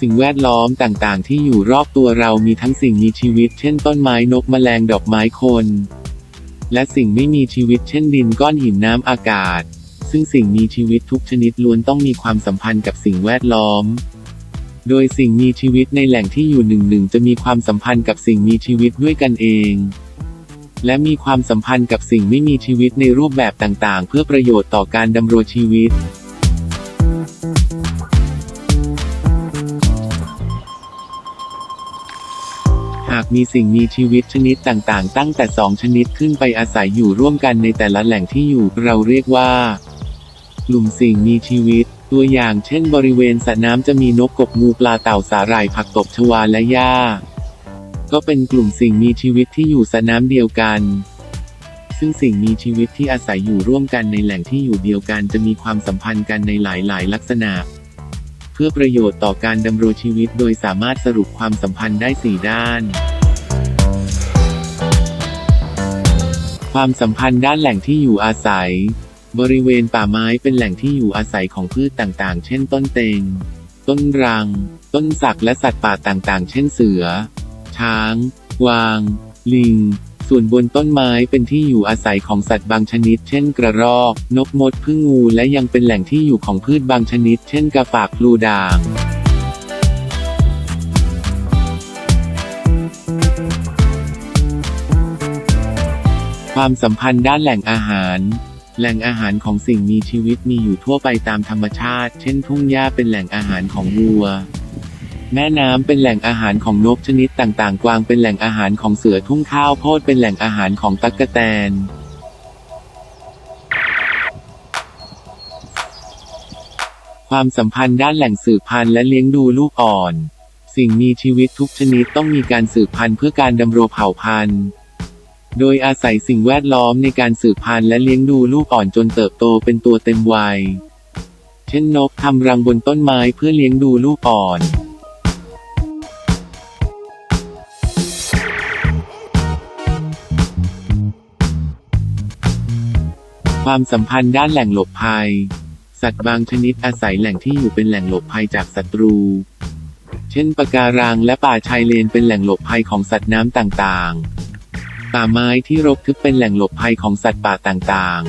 สิ่งแวดล้อมต่างๆ ที่อยู่รอบตัวเรามีทั้งสิ่งมีชีวิต เช่นต้นไม้นกแมลงดอกไม้คน และสิ่งไม่มีชีวิตเช่นดินก้อนหินน้ำอากาศ ซึ่งสิ่งมีชีวิตทุกชนิดล้วนต้องมีความสัมพันธ์กับสิ่งแวดล้อม โดยสิ่งมีชีวิตในแหล่งที่อยู่หนึ่งหนึ่งจะมีความสัมพันธ์กับสิ่งมีชีวิตด้วยกันเองและมีความสัมพันธ์กับสิ่งไม่มีชีวิตในรูปแบบต่างๆ เพื่อประโยชน์ต่อการดำรงชีวิตากมีสิ่งมีชีวิตชนิดต่างๆ ตั้งแต่สองชนิดขึ้นไปอาศัยอยู่ร่วมกันในแต่ละแหล่งที่อยู่ เราเรียกว่า กลุ่มสิ่งมีชีวิต ตัวอย่างเช่น บริเวณสระน้ำจะมีนกกบงูปลาเต่าสาหร่ายผักตบชวาและหญ้า ก็เป็นกลุ่มสิ่งมีชีวิตที่อยู่สระน้ำเดียวกันซึ่งสิ่งมีชีวิตที่อาศัยอยู่ร่วมกันในแหล่งที่อยู่เดียวกันจะมีความสัมพันธ์กันในหลาย ๆ ลักษณะ เพื่อประโยชน์ต่อการดำรงชีวิตโดยสามารถสรุปความสัมพันธ์ได้ 4 ด้าน ความสัมพันธ์ด้านแหล่งที่อยู่อาศัย บริเวณป่าไม้เป็นแหล่งที่อยู่อาศัยของพืชต่างๆ เช่น ต้นเตง ต้นรัง ต้นสักและสัตว์ป่าต่างๆ เช่นเสือ ช้าง วาง ลิง ส่วนบนต้นไม้เป็นที่อยู่อาศัยของสัตว์บางชนิด เช่นกระรอก นกมดพึ่งงู และยังเป็นแหล่งที่อยู่ของพืชบางชนิด เช่นกระฝากพลูด่างความสัมพันธ์ด้านแหล่งอาหาร แหล่งอาหารของสิ่งมีชีวิตมีอยู่ทั่วไปตามธรรมชาติ เช่นทุ่งหญ้าเป็นแหล่งอาหารของวัว แม่น้ำเป็นแหล่งอาหารของนกชนิดต่างๆ กวางเป็นแหล่งอาหารของเสือทุ่งข้าวโพดเป็นแหล่งอาหารของตั๊กแตน ความสัมพันธ์ด้านแหล่งสืบพันธุ์และเลี้ยงดูลูกอ่อน สิ่งมีชีวิตทุกชนิดต้องมีการสืบพันธุ์เพื่อการดำรงเผ่าพันธุ์ โดยอาศัยสิ่งแวดล้อมในการสืบพันธุ์และเลี้ยงดูลูกอ่อนจนเติบโตเป็นตัวเต็มวัย เช่นนกทำรังบนต้นไม้เพื่อเลี้ยงดูลูกอ่อน ความสัมพันธ์ด้านแหล่งหลบภัย สัตว์บางชนิดอาศัยแหล่งที่อยู่เป็นแหล่งหลบภัยจากศัตรู เช่นปะการังและป่าชายเลนเป็นแหล่งหลบภัยของสัตว์น้ำต่างๆ ป่าไม้ที่รกทึบเป็นแหล่งหลบภัยของสัตว์ป่าต่าง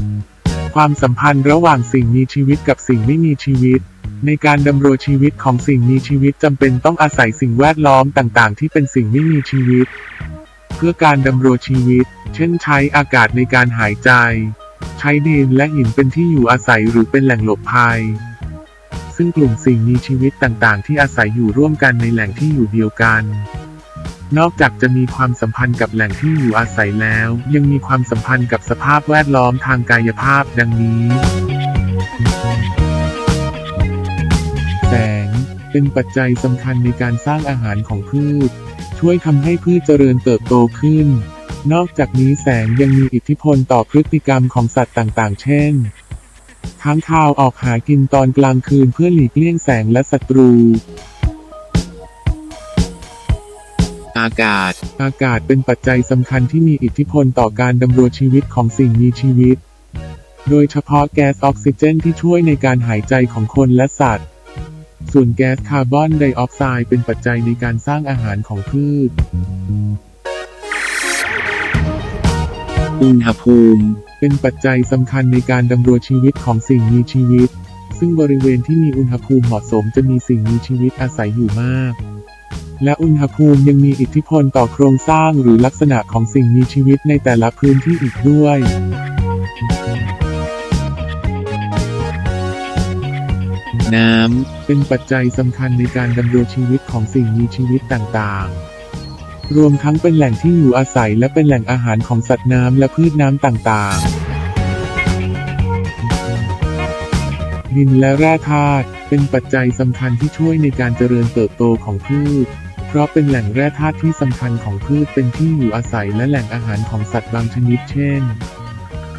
ๆความสัมพันธ์ระหว่างสิ่งมีชีวิตกับสิ่งไม่มีชีวิต ในการดำรงชีวิตของสิ่งมีชีวิตจำเป็นต้องอาศัยสิ่งแวดล้อมต่าง ๆ ที่เป็นสิ่งไม่มีชีวิต พื่อการดำรงชีวิต เช่นใช้อากาศในการหายใจ ใช้ดินและหินเป็นที่อยู่อาศัยหรือเป็นแหล่งหลบภัย ซึ่งกลุ่มสิ่งมีชีวิตต่างๆ ที่อาศัยอยู่ร่วมกันในแหล่งที่อยู่เดียวกัน นอกจากจะมีความสัมพันธ์กับแหล่งที่อยู่อาศัยแล้ว ยังมีความสัมพันธ์กับสภาพแวดล้อมทางกายภาพดังนี้ แสงเป็นปัจจัยสำคัญในการสร้างอาหารของพืช ช่วยทำให้พืชเจริญเติบโตขึ้น นอกจากนี้แสงยังมีอิทธิพลต่อพฤติกรรมของสัตว์ต่างๆ เช่น ค้างคาวออกหากินตอนกลางคืนเพื่อหลีกเลี่ยงแสงและศัตรู อากาศ อากาศเป็นปัจจัยสำคัญที่มีอิทธิพลต่อการดำรงชีวิตของสิ่งมีชีวิต โดยเฉพาะแก๊สออกซิเจนที่ช่วยในการหายใจของคนและสัตว์ ส่วนแก๊สคาร์บอนไดออกไซด์เป็นปัจจัยในการสร้างอาหารของพืช อุณหภูมิเป็นปัจจัยสำคัญในการดำรงชีวิตของสิ่งมีชีวิต ซึ่งบริเวณที่มีอุณหภูมิเหมาะสมจะมีสิ่งมีชีวิตอาศัยอยู่มาก และอุณหภูมิยังมีอิทธิพลต่อโครงสร้างหรือลักษณะของสิ่งมีชีวิตในแต่ละพื้นที่อีกด้วย น้เป็นปัจจัยสำคัญในการดำรงชีวิตของสิ่งมีชีวิตต่างๆ รวมทั้งเป็นแหล่งที่อยู่อาศัยและเป็นแหล่งอาหารของสัตว์น้ำและพืชน้ำต่างๆ ดินและแร่ธาตุ เป็นปัจจัยสำคัญที่ช่วยในการเจริญเติบโตของพืช เพราะเป็นแหล่งแร่ธาตุที่สำคัญของพืชเป็นที่อยู่อาศัยและแหล่งอาหารของสัตว์บางชนิด เช่น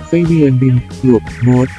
ไส้เดือนดินปลวกมด